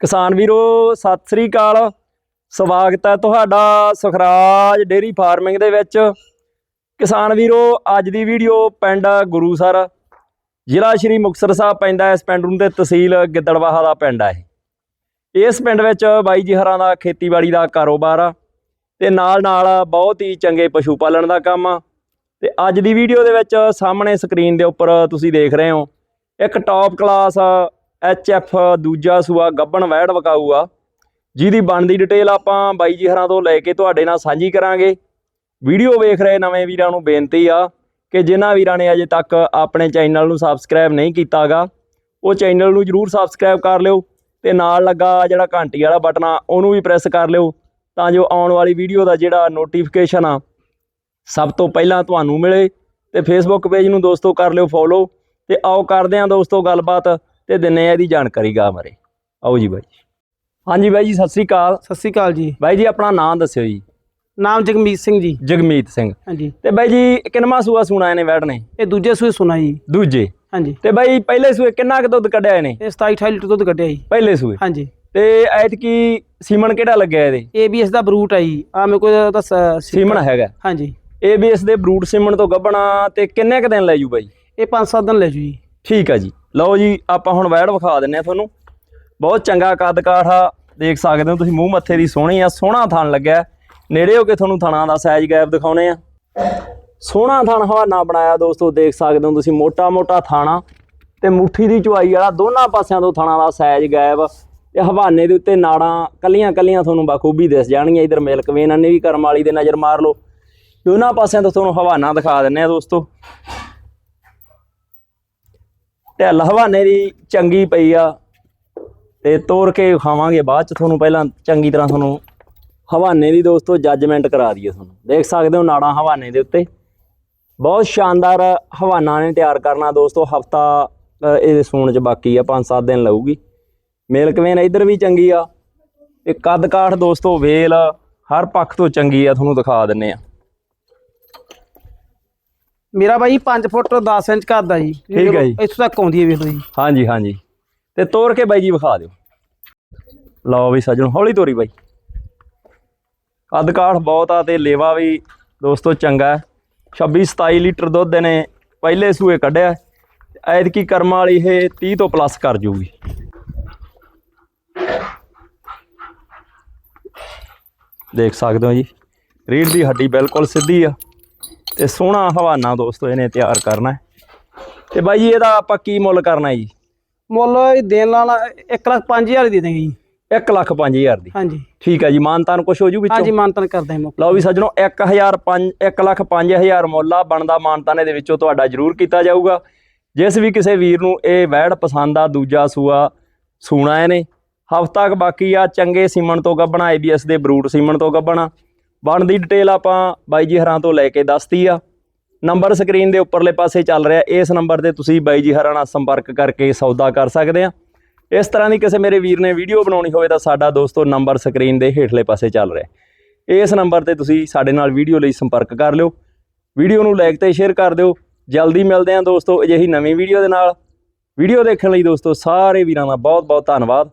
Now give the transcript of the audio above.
ਕਿਸਾਨ ਵੀਰੋ, ਸਤਿ ਸ੍ਰੀ ਅਕਾਲ। ਸਵਾਗਤ ਹੈ ਤੁਹਾਡਾ ਸੁਖਰਾਜ ਡੇਰੀ ਫਾਰਮਿੰਗ ਦੇ ਵਿੱਚ। ਕਿਸਾਨ ਵੀਰੋ, ਅੱਜ ਦੀ ਵੀਡੀਓ ਪਿੰਡ ਗੁਰੂਸਰ। ਜ਼ਿਲ੍ਹਾ ਸ਼੍ਰੀ ਮੁਕਤਸਰ ਸਾਹਿਬ ਪੈਂਦਾ ਇਸ ਪਿੰਡ ਨੂੰ ਤੇ ਤਹਿਸੀਲ ਗਿੱਦੜਵਾਹਾ ਦਾ ਪਿੰਡ ਹੈ ਇਹ। ਇਸ ਪਿੰਡ ਵਿੱਚ ਬਾਈ ਜੀ ਹਰਾਂ ਦਾ ਖੇਤੀਬਾੜੀ ਦਾ ਕਾਰੋਬਾਰ ਆ ਤੇ ਨਾਲ ਨਾਲ ਬਹੁਤ ਹੀ ਚੰਗੇ ਪਸ਼ੂ ਪਾਲਣ ਦਾ ਕੰਮ ਆ। ਤੇ ਅੱਜ ਦੀ ਵੀਡੀਓ ਦੇ ਵਿੱਚ ਸਾਹਮਣੇ ਸਕਰੀਨ ਦੇ ਉੱਪਰ ਤੁਸੀਂ ਦੇਖ ਰਹੇ ਹੋ, ਇੱਕ ਟੌਪ ਕਲਾਸ ਐਚ ਐਫ ਦੂਜਾ ਸੂਆ ਗੱਬਣ ਵੈੜ ਵਕਾਊ ਆ ਜਿਹਦੀ ਬਣਦੀ ਡਿਟੇਲ ਆਪਾਂ ਬਾਈ ਜੀ ਹਰਾਂ ਤੋਂ ਲੈ ਕੇ ਤੁਹਾਡੇ ਨਾਲ ਸਾਂਝੀ ਕਰਾਂਗੇ। ਵੀਡੀਓ ਵੇਖ ਰਹੇ ਨਵੇਂ ਵੀਰਾਂ ਨੂੰ ਬੇਨਤੀ ਆ ਕਿ ਜਿਨ੍ਹਾਂ ਵੀਰਾਂ ਨੇ ਅਜੇ ਤੱਕ ਆਪਣੇ ਚੈਨਲ ਨੂੰ ਸਬਸਕ੍ਰਾਈਬ ਨਹੀਂ ਕੀਤਾਗਾ, ਉਹ ਚੈਨਲ ਨੂੰ ਜਰੂਰ ਸਬਸਕ੍ਰਾਈਬ ਕਰ ਲਿਓ ਤੇ ਨਾਲ ਲੱਗਾ ਜਿਹੜਾ ਘੰਟੀ ਵਾਲਾ ਬਟਨ ਆ, ਉਹਨੂੰ ਵੀ ਪ੍ਰੈਸ ਕਰ ਲਿਓ ਤਾਂ ਜੋ ਆਉਣ ਵਾਲੀ ਵੀਡੀਓ ਦਾ ਜਿਹੜਾ ਨੋਟੀਫਿਕੇਸ਼ਨ ਆ, ਸਭ ਤੋਂ ਪਹਿਲਾਂ ਤੁਹਾਨੂੰ ਮਿਲੇ। ਤੇ ਫੇਸਬੁੱਕ ਪੇਜ ਨੂੰ ਦੋਸਤੋ ਕਰ ਲਿਓ ਫੋਲੋ ਤੇ ਆਓ ਕਰਦੇ ਆਂ ਦੋਸਤੋ ਗੱਲਬਾਤ। ਤੇ ਦਿੰਨੇ ਆ ਇਹਦੀ ਜਾਣਕਾਰੀ ਗਾ ਮਰੇ ਆਓ ਜੀ ਬਾਈ ਹਾਂਜੀ ਬਾਈ ਜੀ ਸਤਿ ਸ੍ਰੀ ਅਕਾਲ। ਸਤਿ ਸ੍ਰੀ ਅਕਾਲ ਜੀ। ਬਾਈ ਜੀ ਆਪਣਾ ਨਾਮ ਦੱਸਿਓ ਜੀ। ਨਾਮ ਜਗਮੀਤ ਸਿੰਘ ਜੀ। ਜਗਮੀਤ ਸਿੰਘ। ਹਾਂਜੀ। ਤੇ ਬਾਈ ਜੀ ਕਿੰਨਵਾਂ ਸੂਆ ਸੁਣਾ ਇਹਨੇ ਵੈੜ ਨੇ ਇਹ ਦੂਜੇ ਸੂਏ ਸੁਣਾ ਜੀ। ਦੂਜੇ? ਹਾਂਜੀ। ਤੇ ਬਾਈ ਪਹਿਲੇ ਸੂਏ ਕਿੰਨਾ ਕੁ ਦੁੱਧ ਕੱਢਿਆ ਇਹਨੇ? ਇਹ 27 28 ਲੀਟਰ ਦੁੱਧ ਕੱਢਿਆ ਜੀ। ਪਹਿਲੇ ਸੂਏ? ਹਾਂਜੀ। ਤੇ ਐਤਕੀ ਸੀਮਨ ਕਿਹੜਾ ਲੱਗਿਆ ਇਹਦੇ? ABS ਦਾ ਬਰੂਟ ਆ ਜੀ। ਆ ਮੇਰੇ ਕੋਲ ਦੱਸ ਸੀਮਨ ਹੈਗਾ। ਹਾਂਜੀ। ਏਬੀਐਸ ਦੇ ਬਰੂਟ ਸੀਮਨ ਤੋਂ ਗੱਬਣਾ ਤੇ ਕਿੰਨੇ ਕੁ ਦਿਨ ਲੈ ਜੂ ਬਾਈ? ਇਹ 5-7 ਦਿਨ ਲੈ ਜੂ ਜੀ। ਠੀਕ ਆ ਜੀ। ਲਓ ਜੀ, ਆਪਾਂ ਹੁਣ ਵੈੜ ਵਿਖਾ ਦਿੰਨੇ ਆ ਤੁਹਾਨੂੰ। ਬਹੁਤ ਚੰਗਾ ਕੱਦ ਕਾਠਾ ਦੇਖ ਸਕਦੇ ਹੋ ਤੁਸੀਂ, ਮੂੰਹ ਮੱਥੇ ਦੀ ਸੋਹਣੀ ਆ, ਸੋਹਣਾ ਥਣ ਲੱਗਿਆ। ਨੇੜੇ ਹੋ ਕੇ ਤੁਹਾਨੂੰ ਥਣਾ ਦਾ ਸਾਈਜ਼ ਗੈਪ ਦਿਖਾਉਣੇ ਆ। ਸੋਹਣਾ ਥਣ ਹਵਾਨਾ ਬਣਾਇਆ ਦੋਸਤੋ, ਦੇਖ ਸਕਦੇ ਹੋ ਤੁਸੀਂ ਮੋਟਾ ਮੋਟਾ ਥਾਣਾ। ਤੇ ਮੁੱਠੀ ਦੀ ਚੁਆਈ ਵਾਲਾ, ਦੋਨਾਂ ਪਾਸਿਆਂ ਤੋਂ ਥਣਾ ਦਾ ਸਾਈਜ਼ ਗੈਪ। ਤੇ ਹਵਾਨੇ ਦੇ ਉੱਤੇ ਨਾੜਾਂ ਕੱਲੀਆਂ ਕੱਲੀਆਂ ਤੁਹਾਨੂੰ ਬਖੂਬੀ ਦਿਸ ਜਾਣਗੀਆਂ। ਇਧਰ ਮਿਲਕ ਵੇਨ ਨੇ ਵੀ ਕਰਮ ਵਾਲੀ ਦੇ ਨਜ਼ਰ ਮਾਰ ਲਓ। ਦੋਨਾਂ ਪਾਸਿਆਂ ਤੋਂ ਤੁਹਾਨੂੰ ਹਵਾਨਾ ਦਿਖਾ ਦਿੰਨੇ ਆ ਦੋਸਤੋ। ਢਿੱਲ ਹਵਾਨੇ ਦੀ ਚੰਗੀ ਪਈ ਆ ਤੇ ਤੋੜ ਕੇ ਖਾਵਾਂਗੇ ਬਾਅਦ ਚ ਤੁਹਾਨੂੰ ਪਹਿਲਾਂ ਚੰਗੀ ਤਰ੍ਹਾਂ ਤੁਹਾਨੂੰ ਹਵਾਨੇ ਦੀ ਦੋਸਤੋ ਜੱਜਮੈਂਟ ਕਰਾ ਦਈਏ ਤੁਹਾਨੂੰ। ਦੇਖ ਸਕਦੇ ਹੋ ਨਾੜਾਂ ਹਵਾਨੇ ਦੇ ਉੱਤੇ। ਬਹੁਤ ਸ਼ਾਨਦਾਰ ਹਵਾਨਾ ਨੇ ਤਿਆਰ ਕਰਨਾ ਦੋਸਤੋ, ਹਫਤਾ ਇਹਦੇ ਸੂਣ ਚ ਬਾਕੀ ਆ 5-7 ਦਿਨ ਲਊਗੀ। ਮਿਲਕ ਵੇਨ ਇੱਧਰ ਵੀ ਚੰਗੀ ਆ। ਤੇ ਕੱਦ ਕਾਠ ਦੋਸਤੋ ਵੇਲ, ਹਰ ਪੱਖ ਤੋਂ ਚੰਗੀ ਆ, ਤੁਹਾਨੂੰ ਦਿਖਾ ਦਿੰਨੇ ਆ। ਮੇਰਾ ਬਾਈ 5 ਫੁੱਟ 10 ਇੰਚ ਕਰਦਾ ਜੀ। ਠੀਕ ਹੈ ਜੀ। ਇੱਥੋਂ ਤੱਕ ਆਉਂਦੀ ਹੈ ਵੇਖ ਲਓ ਜੀ। ਹਾਂਜੀ ਹਾਂਜੀ। ਤੇ ਤੋੜ ਕੇ ਬਾਈ ਜੀ ਵਿਖਾ ਦਿਓ। ਲਓ ਵੀ ਸੱਜਣ ਹੌਲੀ ਤੋਰੀ ਬਾਈ। ਕੱਦ ਕਾਠ ਬਹੁਤ ਆ ਤੇ ਲੇਵਾ ਵੀ ਦੋਸਤੋ ਚੰਗਾ ਹੈ। 26 27 ਲੀਟਰ ਦੁੱਧ ਨੇ ਪਹਿਲੇ ਸੂਏ ਕੱਢਿਆ। ਐਤਕੀ ਕਰਮਾਂ ਵਾਲੀ ਇਹ 30 ਤੋਂ ਪਲੱਸ ਕਰ ਜੂਗੀ। ਦੇਖ ਸਕਦੇ ਹੋ ਜੀ। ਰੀੜ ਦੀ ਹੱਡੀ ਬਿਲਕੁਲ ਸਿੱਧੀ ਆ। ਤੇ ਸੋਹਣਾ ਹਵਾਨਾ ਦੋਸਤੋ ਇਹਨੇ ਤਿਆਰ ਕਰਨਾ ਹੈ। ਤੇ ਬਾਈ ਜੀ ਇਹਦਾ ਆਪਾਂ ਕੀ ਮੁੱਲ ਕਰਨਾ ਜੀ? ਮੁੱਲ ਇਹ ਦੇਣ ਵਾਲਾ 1 ਲੱਖ 5000 ਦੇ ਦੇਂਗੇ ਜੀ। 1 ਲੱਖ 5000 ਦੀ। ਹਾਂਜੀ। ਠੀਕ ਹੈ ਜੀ ਮਾਨਤਾਨ ਕੁਛ ਹੋ ਜੂ ਹਾਂਜੀ ਵਿੱਚੋਂ ਮਾਨਤਨ ਕਰਦੇ ਹਾਂ ਲਓ ਵੀ ਸੱਜਣੋ 1000 5 1 ਲੱਖ 5000 ਮੁੱਲ ਆ ਬਣਦਾ ਮਾਨਤਾਨੇ ਦੇ ਵਿੱਚੋਂ ਤੁਹਾਡਾ ਜ਼ਰੂਰ ਕੀਤਾ ਜਾਊਗਾ। ਜਿਸ ਵੀ ਕਿਸੇ ਵੀਰ ਨੂੰ ਇਹ ਵੈੜ ਪਸੰਦ ਆ ਦੂਜਾ ਸੂਆ ਸੂਣਾ ਇਹਨੇ। ਹਫਤਾ ਕ ਬਾਕੀ ਆ ਚੰਗੇ ਸੀਮਨ ਤੋਂ ਗੱਬਣਾ ਆਈਬੀਐਸ ਦੇ ਬਰੂਟ ਸੀਮਨ ਤੋਂ ਗੱਬਣਾ। ਬਣਦੀ ਡਿਟੇਲ ਆਪਾਂ ਬਾਈ ਜੀ ਹਰਾਂ ਤੋਂ ਲੈ ਕੇ ਦੱਸਤੀ ਆ। ਨੰਬਰ ਸਕਰੀਨ ਦੇ ਉੱਪਰਲੇ ਪਾਸੇ ਚੱਲ ਰਿਹਾ, ਇਸ ਨੰਬਰ ਤੇ ਤੁਸੀਂ ਬਾਈ ਜੀ ਹਰਾਂ ਨਾਲ ਸੰਪਰਕ ਕਰਕੇ ਸੌਦਾ ਕਰ ਸਕਦੇ ਆ। ਇਸ ਤਰ੍ਹਾਂ ਦੀ ਕਿਸੇ ਮੇਰੇ ਵੀਰ ਨੇ ਵੀਡੀਓ ਬਣਾਉਣੀ ਹੋਵੇ ਤਾਂ ਸਾਡਾ ਦੋਸਤੋ ਨੰਬਰ ਸਕਰੀਨ ਦੇ ਹੇਠਲੇ ਪਾਸੇ ਚੱਲ ਰਿਹਾ। ਇਸ ਨੰਬਰ ਤੇ ਤੁਸੀਂ ਸਾਡੇ ਨਾਲ ਵੀਡੀਓ ਲਈ ਸੰਪਰਕ ਕਰ ਲਿਓ। ਵੀਡੀਓ ਨੂੰ ਲਾਈਕ ਤੇ ਸ਼ੇਅਰ ਕਰ ਦਿਓ। ਜਲਦੀ ਮਿਲਦੇ ਹਾਂ ਦੋਸਤੋ ਅਜਿਹੀ ਨਵੀਂ ਵੀਡੀਓ ਦੇ ਨਾਲ। ਵੀਡੀਓ ਦੇਖਣ ਲਈ ਦੋਸਤੋ ਸਾਰੇ ਵੀਰਾਂ ਦਾ ਬਹੁਤ ਬਹੁਤ ਧੰਨਵਾਦ।